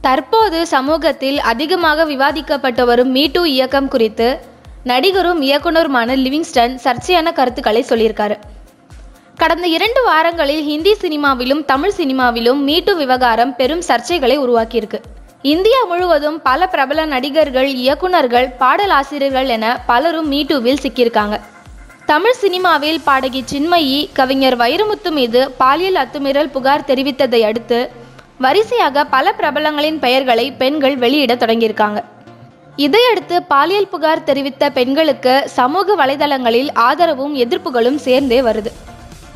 தற்போது சமூகத்தில் அதிகமாக விவாதிக்கப்பட்டு வரும் மீட்டு இயக்கம் குறித்து நடிகரும் இயக்குனருமான லிவிங்ஸ்டன் சர்ச்சையான கருத்துக்களை சொல்லியிருக்காரு. கடந்த இரண்டு வாரங்களில் ஹிந்தி சினிமாவிலும் தமிழ் சினிமாவிலும் மீட்டு விவகாரம் பெரும் சர்ச்சைகளை உருவாக்கியிருக்கு. இந்தியா முழுவதும் பல பிரபல நடிகர்கள் இயக்குனர்கள் பாடலாசிரியர்கள் என பலரும் மீட்டூவில் சிக்கியிருக்காங்க. தமிழ் சினிமாவில் பாடகி சின்மயி கவிஞர் வைரமுத்து மீது பாலியல் அத்துமீறல் புகார் தெரிவித்ததை அடுத்து வரிசையாக பல பிரபலங்களின் பெயர்களை பெண்கள் வெளியிட தொடங்கியிருக்காங்க. இதையடுத்து பாலியல் புகார் தெரிவித்த பெண்களுக்கு சமூக வலைதளங்களில் ஆதரவும் எதிர்ப்புகளும் சேர்ந்தே வருது.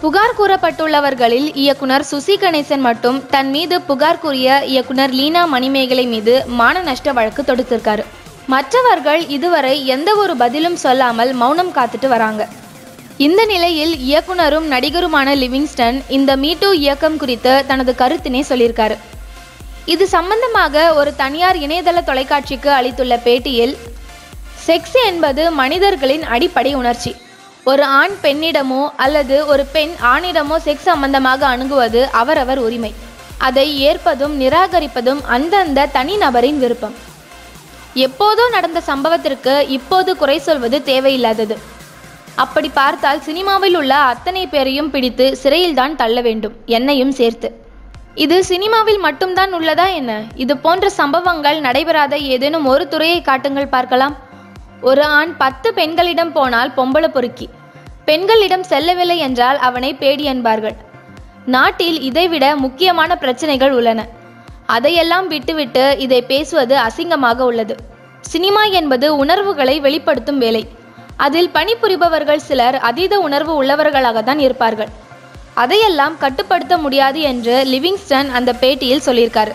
புகார் கூறப்பட்டுள்ளவர்களில் இயக்குனர் சுசி கணேசன் மட்டும் தன் மீது புகார் கூறிய இயக்குனர் லீனா மணிமேகலை மீது மான நஷ்ட வழக்கு தொடுத்திருக்காரு. மற்றவர்கள் இதுவரை எந்த ஒரு பதிலும் சொல்லாமல் மௌனம் காத்துட்டு வராங்க. இந்த நிலையில் இயக்குனரும் நடிகருமான லிவிங்ஸ்டன் இந்த மீட்டூ இயக்கம் குறித்து தனது கருத்தினை சொல்லியிருக்காரு. இது சம்பந்தமாக ஒரு தனியார் இணையதள தொலைக்காட்சிக்கு அளித்துள்ள பேட்டியில் செக்ஸ் என்பது மனிதர்களின் அடிப்படை உணர்ச்சி. ஒரு ஆண் பெண்ணிடமோ அல்லது ஒரு பெண் ஆணிடமோ செக்ஸ் சம்பந்தமாக அணுகுவது அவரவர் உரிமை. அதை ஏற்பதும் நிராகரிப்பதும் அந்தந்த தனிநபரின் விருப்பம். எப்போதோ நடந்த சம்பவத்திற்கு இப்போது குறை சொல்வது தேவையில்லாதது. அப்படி பார்த்தால் சினிமாவில் உள்ள அத்தனை பேரையும் பிடித்து சிறையில்தான் தள்ள வேண்டும் என்னையும் சேர்த்து. இது சினிமாவில் மட்டும்தான் உள்ளதா என்ன? இது போன்ற சம்பவங்கள் நடைபெறாத ஏதேனும் ஒரு துறையை காட்டுங்கள் பார்க்கலாம். ஒரு ஆண் பத்து பெண்களிடம் போனால் பொம்பளை பொறுக்கி. பெண்களிடம் செல்லவில்லை என்றால் அவனை பேடி என்பார்கள். நாட்டில் இதைவிட முக்கியமான பிரச்சனைகள் உள்ளன. அதையெல்லாம் விட்டுவிட்டு இதை பேசுவது அசிங்கமாக உள்ளது. சினிமா என்பது உணர்வுகளை வெளிப்படுத்தும் வேலை. அதில் பணிபுரிபவர்கள் சிலர் அதீத உணர்வு உள்ளவர்களாகத்தான் இருப்பார்கள். அதையெல்லாம் கட்டுப்படுத்த முடியாது என்று லிவிங்ஸ்டன் அந்த பேட்டியில் சொல்லியிருக்காரு.